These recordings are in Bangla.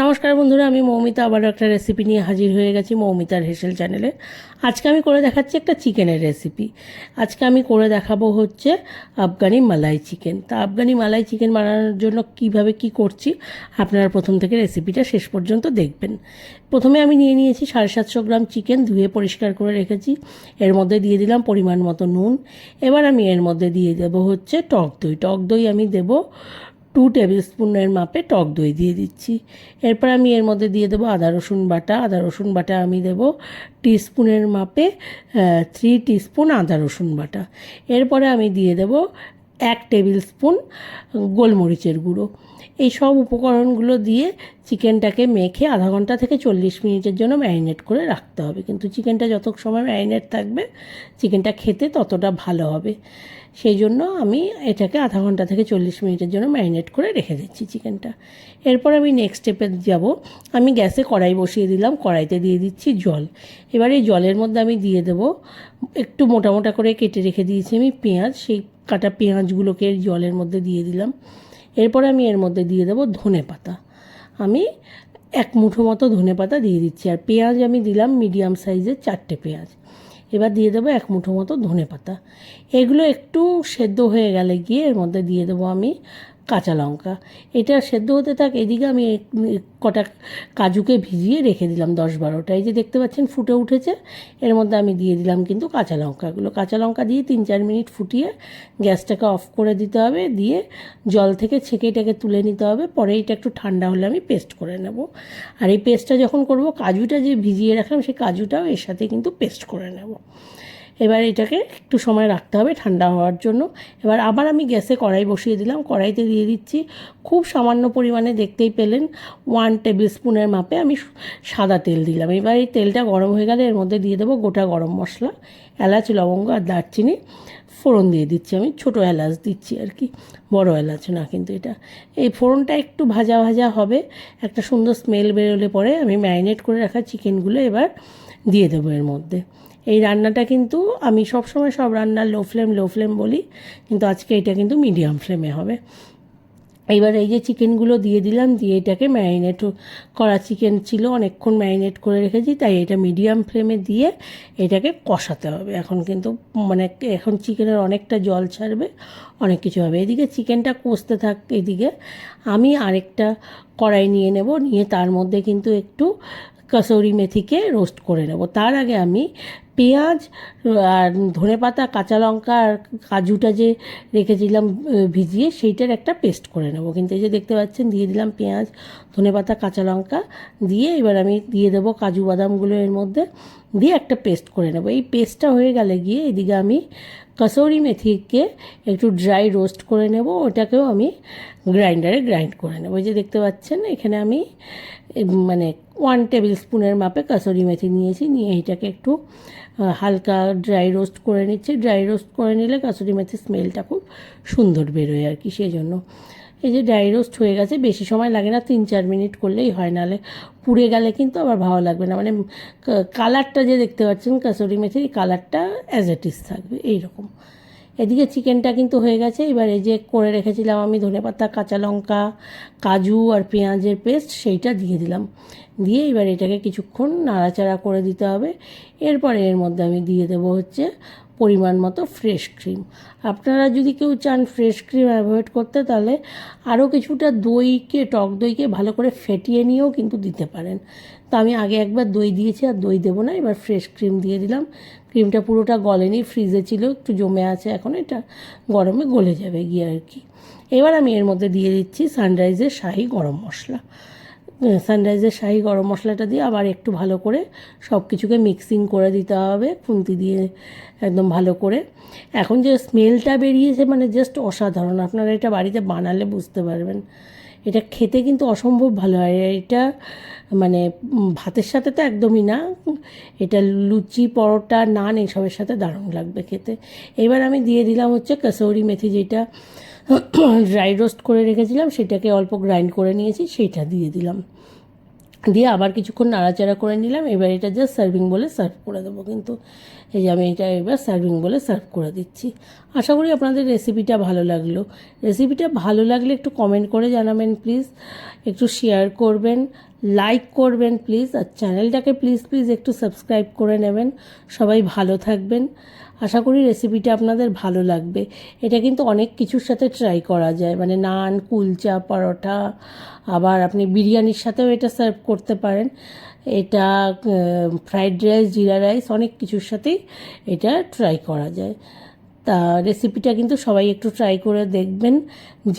নমস্কার বন্ধুরা, আমি মৌমিতা আবার একটা রেসিপি নিয়ে হাজির হয়ে গেছি মৌমিতার হেসেল চ্যানেলে আজকে আমি করে দেখাচ্ছি একটা চিকেনের রেসিপি আজকে আমি করে দেখাবো হচ্ছে আফগানি মালাই চিকেন তা আফগানি মালাই চিকেন বানানোর জন্য কীভাবে কি করছি, আপনারা প্রথম থেকে রেসিপিটা শেষ পর্যন্ত দেখবেন। প্রথমে আমি নিয়ে নিয়েছি সাড়ে সাতশো গ্রাম চিকেন ধুয়ে পরিষ্কার করে রেখেছি। এর মধ্যে দিয়ে দিলাম পরিমাণ মতো নুন। এবার আমি এর মধ্যে দিয়ে দেবো হচ্ছে টক দই। টক দই আমি দেবো টু টেবিল স্পুনের মাপে টক দই দিয়ে দিচ্ছি। এরপর আমি এর মধ্যে দিয়ে দেবো আদা, রসুন বাটা। আদা, রসুন বাটা আমি দেবো টিস্পুনের মাপে থ্রি টিস্পুন আদা, রসুন বাটা। এরপরে আমি দিয়ে দেবো এক টেবিল স্পুন গোলমরিচের গুঁড়ো। এই সব উপকরণগুলো দিয়ে চিকেনটাকে মেখে আধা ঘণ্টা থেকে চল্লিশ মিনিটের জন্য ম্যারিনেট করে রাখতে হবে। কিন্তু চিকেনটা যত সময় ম্যারিনেট থাকবে, চিকেনটা খেতে ততটা ভালো হবে। সেই জন্য আমি এটাকে আধা ঘণ্টা থেকে চল্লিশ মিনিটের জন্য ম্যারিনেট করে রেখে দিচ্ছি চিকেনটা। এরপর আমি নেক্সট স্টেপে যাব। আমি গ্যাসে কড়াই বসিয়ে দিলাম, কড়াইতে দিয়ে দিচ্ছি জল। এবার এই জলের মধ্যে আমি দিয়ে দেবো, একটু মোটা মোটা করে কেটে রেখে দিয়েছি আমি পেঁয়াজ, সেই কাটা পেঁয়াজগুলোকে জলের মধ্যে দিয়ে দিলাম। এরপরে আমি এর মধ্যে দিয়ে দেবো ধনে পাতা। আমি এক মুঠো মতো ধনে পাতা দিয়ে দিচ্ছি। আর পেঁয়াজ আমি দিলাম মিডিয়াম সাইজের চারটে পেঁয়াজ। এবার দিয়ে দেবো এক মুঠো মতো ধনে পাতা এগুলো একটু সেদ্ধ হয়ে গেলে গিয়ে এর মধ্যে দিয়ে দেবো আমি কাঁচা লঙ্কা। এটা সেদ্ধ হতে থাক, এদিকে আমি কটা কাজুকে ভিজিয়ে রেখে দিলাম দশ বারোটা। এই যে দেখতে পাচ্ছেন ফুটে উঠেছে, এর মধ্যে আমি দিয়ে দিলাম কিন্তু কাঁচা লঙ্কাগুলো। কাঁচা লঙ্কা দিয়ে তিন চার মিনিট ফুটিয়ে গ্যাসটাকে অফ করে দিতে হবে, দিয়ে জল থেকে ছেঁকে এটাকে তুলে নিতে হবে। পরে এটা একটু ঠান্ডা হলে আমি পেস্ট করে নেব। আর এই পেস্টটা যখন করব, কাজুটা যে ভিজিয়ে রাখলাম, সেই কাজুটাও এর সাথে কিন্তু পেস্ট করে নেব। এবার এটাকে একটু সময় রাখতে হবে ঠান্ডা হওয়ার জন্য। এবার আবার আমি গ্যাসে কড়াই বসিয়ে দিলাম। কড়াইতে দিয়ে দিচ্ছি খুব সামান্য পরিমাণে দেখতেই পেলেন ওয়ান টেবিল স্পুনের মাপে আমি সাদা তেল দিলাম। এবার এই তেলটা গরম হয়ে গেলে এর মধ্যে দিয়ে দেবো গোটা গরম মশলা, এলাচ, লবঙ্গ আর দারচিনি। ফোড়ন দিয়ে দিচ্ছি আমি, ছোটো এলাচ দিচ্ছি আর কি, বড় এলাচ না কিন্তু এটা। এই ফোড়নটা একটু ভাজা ভাজা হবে, একটা সুন্দর স্মেল বেরোলে পরে আমি ম্যারিনেট করে রাখা চিকেনগুলো এবার দিয়ে দেবো এর মধ্যে। এই রান্নাটা কিন্তু আমি সবসময় সব রান্নার লো ফ্লেম লো ফ্লেম বলি, কিন্তু আজকে এটা কিন্তু মিডিয়াম ফ্লেমে হবে। এবার এই যে চিকেনগুলো দিয়ে দিলাম, দিয়ে এটাকে ম্যারিনেট করা চিকেন ছিল, অনেকক্ষণ ম্যারিনেট করে রেখেছি, তাই এটা মিডিয়াম ফ্লেমে দিয়ে এটাকে কষাতে হবে। এখন কিন্তু মানে এখন চিকেনের অনেকটা জল ছাড়বে, অনেক কিছু হবে। এদিকে চিকেনটা কষতে থাক, এদিকে আমি আরেকটা কড়াই নিয়ে নেব, নিয়ে তার মধ্যে কিন্তু একটু কসৌরি মেথিকে রোস্ট করে নেব। তার আগে আমি পেঁয়াজ আর ধনে পাতা কাঁচা লঙ্কা আর কাজুটা যে রেখেছিলাম ভিজিয়ে সেইটার একটা পেস্ট করে নেব। কিন্তু এই যে দেখতে পাচ্ছেন, দিয়ে দিলাম পেঁয়াজ ধনে পাতা কাঁচা লঙ্কা দিয়ে এবার আমি দিয়ে দেবো কাজু বাদামগুলো এর মধ্যে দিয়ে একটা পেস্ট করে নেব। এই পেস্টটা হয়ে গেলে গিয়ে এদিকে আমি কসৌরি মেথিকে একটু ড্রাই রোস্ট করে নেব। ওটাকেও আমি গ্রাইন্ডারে গ্রাইন্ড করে নেব। এই যে দেখতে পাচ্ছেন, এখানে আমি মানে ওয়ান টেবিল স্পুনের মাপে কাসুরি মেথি নিয়েছি। নিয়ে এটাকে একটু হালকা ড্রাই রোস্ট করে নিচ্ছি। ড্রাই রোস্ট করে নিলে কাসুরি মেথির স্মেলটা খুব সুন্দর বেরোয় আর কি সেই জন্য এই যে ড্রাই রোস্ট হয়ে গেছে, বেশি সময় লাগে না, তিন চার মিনিট করলেই হয় নাহলে পুড়ে গেলে কিন্তু আবার ভালো লাগবে না। মানে কালারটা যে দেখতে পাচ্ছেন, কাসুরি মেথির কালারটা অ্যাজ ইট ইজ থাকবে, এইরকম। এদিকে চিকেনটা কিন্তু হয়ে গেছে। এবার এই যে করে রেখেছিলাম আমি ধনে পাতা, কাঁচা লঙ্কা, কাজু আর পেঁয়াজের পেস্ট সেইটা দিয়ে দিলাম। দিয়ে এবার এটাকে কিছুক্ষণ নাড়াচাড়া করে দিতে হবে। এরপরে এর মধ্যে আমি দিয়ে দেবো হচ্ছে পরিমাণ মতো ফ্রেশ ক্রিম আপনারা যদি কেউ চান ফ্রেশ ক্রিম অ্যাভয়েড করতে, তাহলে আরও কিছুটা দইকে, টক দইকে ভালো করে ফেটিয়ে নিয়েও কিন্তু দিতে পারেন। তো আমি আগে একবার দই দিয়েছি, আর দই দেবো না, এবার ফ্রেশ ক্রিম দিয়ে দিলাম। ক্রিমটা পুরোটা গলেনি ফ্রিজে ছিল, একটু জমে আছে এখন, এটা গরমে গলে যাবে গিয়ে আর কি। এবার আমি এর মধ্যে দিয়ে দিচ্ছি সানরাইজের শাহি গরম মশলা। সানরাইজের শাহি গরম মশলাটা দিয়ে আবার একটু ভালো করে সব কিছুকে মিক্সিং করে দিতে হবে, খুন্তি দিয়ে একদম ভালো করে। এখন যে স্মেলটা বেরিয়েছে মানে জাস্ট অসাধারণ। আপনারা এটা বাড়িতে বানালে বুঝতে পারবেন। এটা খেতে কিন্তু অসম্ভব ভালো হয়। এটা মানে ভাতের সাথে তো একদমই না। এটা লুচি, পরোটা, নান এসবের সাথে দারুণ লাগবে খেতে। এবার আমি দিয়ে দিলাম হচ্ছে কসৌরি মেথি, যেটা ড্রাই রোস্ট করে রেখেছিলাম, সেটাকে অল্প গ্রাইন্ড করে নিয়েছি, সেইটা দিয়ে দিলাম। দিয়ে আবার কিছুক্ষণ নাড়াচাড়া করে নিলাম, এবার এটা জাস্ট সার্ভিং বলে সার্ভ করে দেবো কিন্তু। এই যে আমি এটা এবার সার্ভিং বলে সার্ভ করে দিচ্ছি। আশা করি আপনাদের রেসিপিটা ভালো লাগল। রেসিপিটা ভালো লাগলে একটু কমেন্ট করে জানাবেন প্লিজ একটু শেয়ার করবেন। লাইক করবেন প্লিজ আর চ্যানেলটাকে প্লিজ প্লিজ একটু সাবস্ক্রাইব করে নেবেন। সবাই ভালো থাকবেন। আশা করি রেসিপিটা আপনাদের ভালো লাগবে। এটা কিন্তু অনেক কিছুর সাথে ট্রাই করা যায়। মানে নান, কুলচা, পরোটা, আবার আপনি বিরিয়ানির সাথেও এটা সার্ভ করতে পারেন। এটা ফ্রাইড রাইস জিরা রাইস অনেক কিছুর সাথেই এটা ট্রাই করা যায়। তা রেসিপিটা কিন্তু সবাই একটু ট্রাই করে দেখবেন,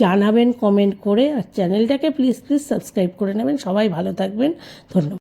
জানাবেন কমেন্ট করে, আর চ্যানেলটাকে প্লিজ প্লিজ সাবস্ক্রাইব করে নেবেন। সবাই ভালো থাকবেন। ধন্যবাদ।